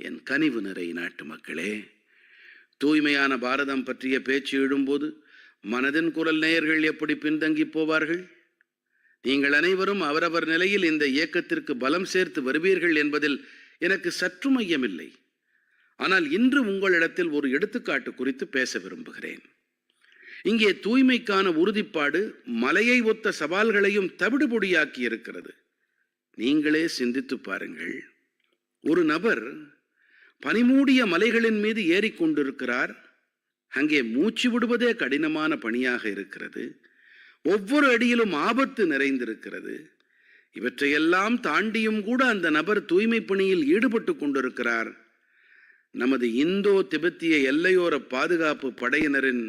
என் கனிவு நிறை நாட்டு மக்களே தூய்மையான பாரதம் பற்றிய பேச்சு எழும்போது மனதின் குரல் நேயர்கள் எப்படி பின்தங்கி போவார்கள்? நீங்கள் அனைவரும் அவரவர் நிலையில் இந்த இயக்கத்திற்கு பலம் சேர்த்து வருவீர்கள் என்பதில் எனக்கு சற்று மையமில்லை. ஆனால் இன்று உங்களிடத்தில் ஒரு எடுத்துக்காட்டு குறித்து பேச விரும்புகிறேன். இங்கே தூய்மைக்கான உறுதிப்பாடு மலையை ஒத்த சவால்களையும் தவிடுபொடியாக்கி இருக்கிறது நீங்களே சிந்தித்து பாருங்கள். ஒரு நபர் பனிமூடிய மலைகளின் மீது ஏறிக்கொண்டிருக்கிறார் அங்கே மூச்சு விடுவதே கடினமான பணியாக இருக்கிறது. ஒவ்வொரு அடியிலும் ஆபத்து நிறைந்திருக்கிறது. இவற்றையெல்லாம் தாண்டியும் கூட அந்த நபர் தூய்மை பணியில் ஈடுபட்டு கொண்டிருக்கிறார். நமது இந்தோ திபெத்திய எல்லையோர பாதுகாப்பு படையினரின்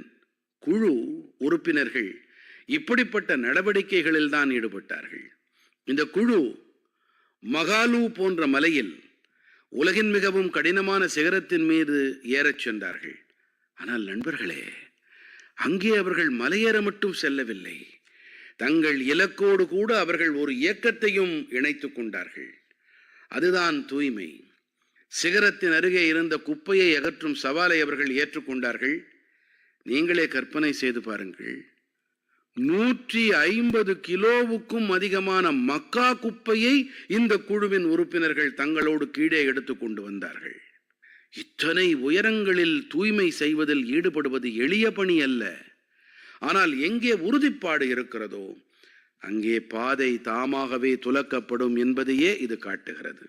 குழு உறுப்பினர்கள் இப்படிப்பட்ட நடவடிக்கைகளில் தான் ஈடுபட்டார்கள். இந்த குழு மகாலு போன்ற மலையில் உலகின் மிகவும் கடினமான சிகரத்தின் மீது ஏறச் சென்றார்கள். ஆனால் நண்பர்களே அங்கே அவர்கள் மலையேற மட்டும் செல்லவில்லை. தங்கள் இலக்கோடு கூட அவர்கள் ஒரு இயக்கத்தையும் இணைத்துக் கொண்டார்கள். அதுதான் தூய்மை. சிகரத்தின் அருகே இருந்த குப்பையை அகற்றும் சவாலை அவர்கள் ஏற்றுக்கொண்டார்கள் நீங்களே கற்பனை செய்து பாருங்கள். நூற்றி ஐம்பது கிலோவுக்கும் அதிகமான மக்கா குப்பையை இந்த குழுவின் உறுப்பினர்கள் தங்களோடு கீழே எடுத்து கொண்டு வந்தார்கள். இத்தனை உயரங்களில் தூய்மை செய்வதில் ஈடுபடுவது எளிய பணி அல்ல. ஆனால் எங்கே உறுதிப்பாடு இருக்கிறதோ அங்கே பாதை தாமாகவே துலக்கப்படும் என்பதையே இது காட்டுகிறது.